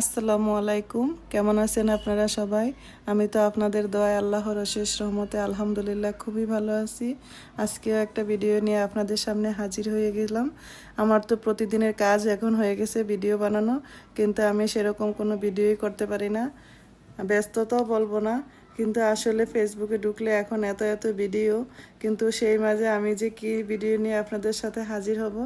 আসসালামু আলাইকুম। কেমন আছেন আপনারা সবাই? আমি তো আপনাদের দয়া আল্লাহর অশেষ রহমতে আলহামদুলিল্লাহ খুবই ভালো আছি। আজকেও একটা ভিডিও নিয়ে আপনাদের সামনে হাজির হয়ে গেলাম। আমার তো প্রতিদিনের কাজ এখন হয়ে গেছে ভিডিও বানানো, কিন্তু আমি সেরকম কোনো ভিডিওই করতে পারি না। ব্যস্ততাও বলব না। কিন্তু আসলে ফেসবুকে ঢুকলে এখন এত এত ভিডিও, কিন্তু সেই মাঝে আমি যে কি ভিডিও নিয়ে আপনাদের সাথে হাজির হব,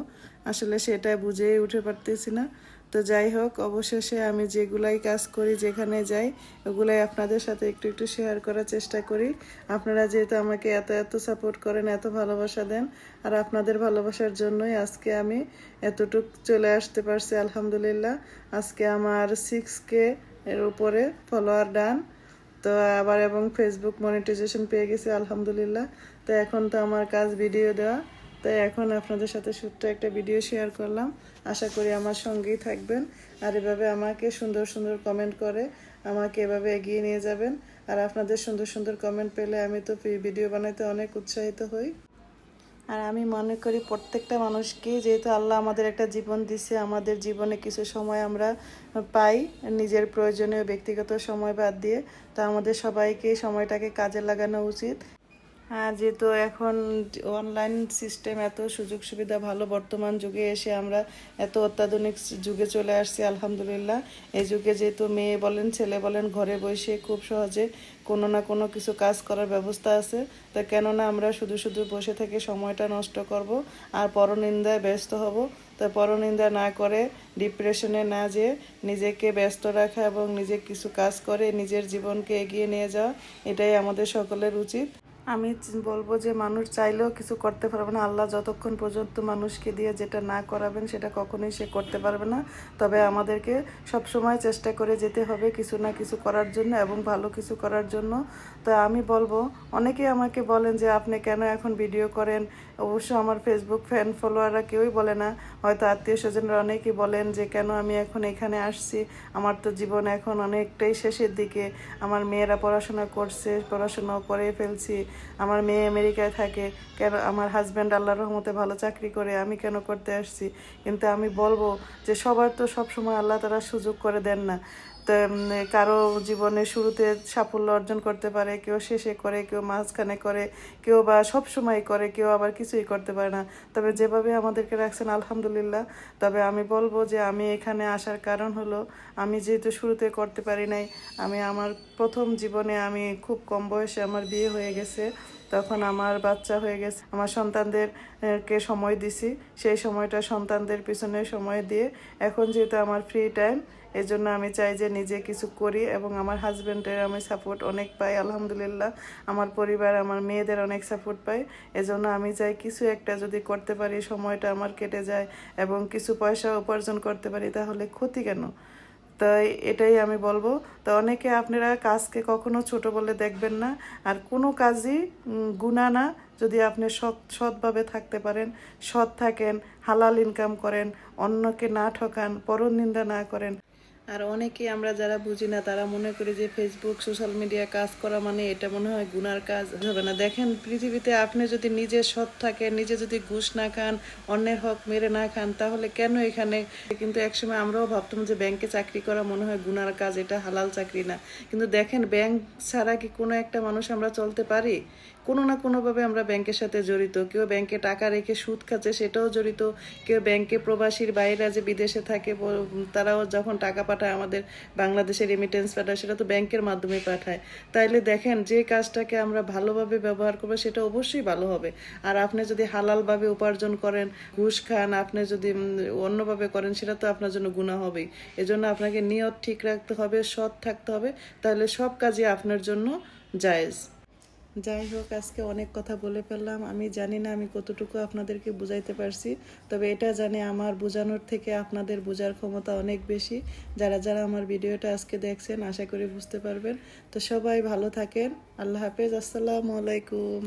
আসলে সেটা বুঝেই উঠে পারতেছি না। তো যাই হোক, অবশেষে আমি যেগুলাই কাজ করি যেখানে যাই, ওগুলাই আপনাদের সাথে একটু একটু শেয়ার করার চেষ্টা করি। আপনারা যেহেতু আমাকে এত এত সাপোর্ট করেন, এত ভালোবাসা দেন, আর আপনাদের ভালোবাসার জন্যই আজকে আমি এতটুক চলে আসতে পারছি, আলহামদুলিল্লাহ। আজকে আমার সিক্স কে এর উপরে ফলোয়ার ডান। তো আবার এবং ফেসবুক মনিটাইজেশন পেয়ে গেছি, আলহামদুলিল্লাহ। তো এখন তো আমার কাজ ভিডিও দেওয়া। তো এখন আপনাদের সাথে ছোট্ট একটা ভিডিও শেয়ার করলাম। আশা করি আমার সঙ্গেই থাকবেন আর এভাবে আমাকে সুন্দর সুন্দর কমেন্ট করে, আমাকে এভাবে এগিয়ে নিয়ে যাবেন। আর আপনাদের সুন্দর সুন্দর কমেন্ট পেলে আমি তো ভিডিও বানাইতে অনেক উৎসাহিত হই। আর আমি মনে করি প্রত্যেকটা মানুষকে, যেহেতু আল্লাহ আমাদের একটা জীবন দিছে, আমাদের জীবনে কিছু সময় আমরা পাই নিজের প্রয়োজনীয় ব্যক্তিগত সময় বাদ দিয়ে, তা আমাদের সবাইকে সময়টাকে কাজে লাগানো উচিত। যেহেতু এখন অনলাইন সিস্টেম এত সুযোগ সুবিধা ভালো, বর্তমান যুগে এসে আমরা এত অত্যাধুনিক যুগে চলে আসছি, আলহামদুলিল্লাহ। এই যুগে যেহেতু মেয়ে বলেন, ছেলে বলেন, ঘরে বসে খুব সহজে কোনো না কোনো কিছু কাজ করার ব্যবস্থা আছে। তা কেননা আমরা শুধু শুধু বসে থেকে সময়টা নষ্ট করব আর পরনিন্দায় ব্যস্ত হব। তো পরনিন্দা না করে ডিপ্রেশনে না যেয়ে নিজেকে ব্যস্ত রাখা এবং নিজে কিছু কাজ করে নিজের জীবনকে এগিয়ে নিয়ে যাওয়া, এটাই আমাদের সকলের উচিত। আমি বলব যে মানুষ চাইলেও কিছু করতে পারবে না। আল্লাহ যতক্ষণ পর্যন্ত মানুষকে দিয়ে যেটা না করাবেন, সেটা কখনোই সে করতে পারবে না। তবে আমাদেরকে সব সময় চেষ্টা করে যেতে হবে কিছু না কিছু করার জন্য এবং ভালো কিছু করার জন্য। তো আমি বলব, অনেকে আমাকে বলেন যে, আপনি কেন এখন ভিডিও করেন? অবশ্য আমার ফেসবুক ফ্যান ফলোয়াররা কেউই বলে না। হয়তো আত্মীয় স্বজনরা অনেকেই বলেন যে, কেন আমি এখন এখানে আসছি? আমার তো জীবন এখন অনেকটাই শেষের দিকে। আমার মেয়েরা পড়াশোনা করছে, পড়াশোনাও করে ফেলছি। আমার মেয়ে আমেরিকায় থাকে, কেন আমার হাজব্যান্ড আল্লাহর রহমতে ভালো চাকরি করে, আমি কেন করতে আসছি? কিন্তু আমি বলব যে সবার তো সবসময় আল্লাহ তারা সুযোগ করে দেন না। কারও জীবনে শুরুতে সাফল্য অর্জন করতে পারে, কেউ শেষে করে, কেউ মাঝখানে করে, কেউ বা সব সময় করে, কেউ আবার কিছুই করতে পারে না। তবে যেভাবে আমাদেরকে রাখছেন, আলহামদুলিল্লাহ। তবে আমি বলব যে আমি এখানে আসার কারণ হলো, আমি যেহেতু শুরুতে করতে পারি নাই, আমি আমার প্রথম জীবনে আমি খুব কম বয়সে আমার বিয়ে হয়ে গেছে, তখন আমার বাচ্চা হয়ে গেছে, আমার সন্তানদেরকে সময় দিছি, সেই সময়টা সন্তানদের পিছনে সময় দিয়ে, এখন যেহেতু আমার ফ্রি টাইম এই জন্য আমি চাই যে নিজে কিছু করি এবং আমার হাজব্যান্ডের আমি সাপোর্ট অনেক পাই, আলহামদুলিল্লাহ। আমার পরিবার, আমার মেয়েদের অনেক সাপোর্ট পাই। এজন্য আমি চাই কিছু একটা যদি করতে পারি, সময়টা আমার কেটে যায় এবং কিছু পয়সা উপার্জন করতে পারি, তাহলে ক্ষতি কেন? তাই এটাই আমি বলব। তো অনেকে আপনারা কাজকে কখনো ছোট বলে দেখবেন না। আর কোনো কাজই গুণা না। যদি আপনি সৎ, সৎভাবে থাকতে পারেন, সৎ থাকেন, হালাল ইনকাম করেন, অন্যকে না ঠকান, পরনিন্দা না করেন আর অনেকে আমরা যারা বুঝি না, তারা মনে করি যে ফেসবুক সোশ্যাল মিডিয়া কাজ করা মানে এটা মনে হয় গুনার কাজ হবে না। দেখেন পৃথিবীতে আপনি যদি নিজে সৎ থাকেন, নিজে যদি ঘুষ না খান, অন্যের হক মেরে না খান, তাহলে কেন এখানে? কিন্তু একসময় আমরাও ভাবতাম যে ব্যাংকে চাকরি করা মনে হয় গুনার কাজ, এটা হালাল চাকরি না। কিন্তু দেখেন ব্যাংক ছাড়া কি কোনো একটা মানুষ আমরা চলতে পারি? কোনো না কোনোভাবে আমরা ব্যাংকের সাথে জড়িত। কেউ ব্যাংকে টাকা রেখে সুদ খাচ্ছে, সেটাও জড়িত। কেউ ব্যাংকে প্রবাসীর বাইরে যে বিদেশে থাকে তারাও যখন টাকা পাঠায় আমাদের বাংলাদেশে রেমিটেন্স পাঠায়, সেটা তো ব্যাংকের মাধ্যমে পাঠায়। তাইলে দেখেন, যে কাজটাকে আমরা ভালোভাবে ব্যবহার করব, সেটা অবশ্যই ভালো হবে। আর আপনি যদি হালালভাবে উপার্জন করেন, ঘুষ খান, আপনি যদি অন্যভাবে করেন, সেটা তো আপনার জন্য গুণা হবেই। এজন্য আপনাকে নিয়ত ঠিক রাখতে হবে, সৎ থাকতে হবে। তাহলে সব কাজই আপনার জন্য জায়েজ। যাই হোক, আজকে অনেক কথা বলে ফেললাম। আমি জানি না আমি কতটুকু আপনাদেরকে বুঝাইতে পারছি, তবে এটা জানি আমার বোঝানোর থেকে আপনাদের বোঝার ক্ষমতা অনেক বেশি। যারা যারা আমার ভিডিওটা আজকে দেখছেন, আশা করি বুঝতে পারবেন। তো সবাই ভালো থাকেন। আল্লাহ হাফেজ। আসসালামু আলাইকুম।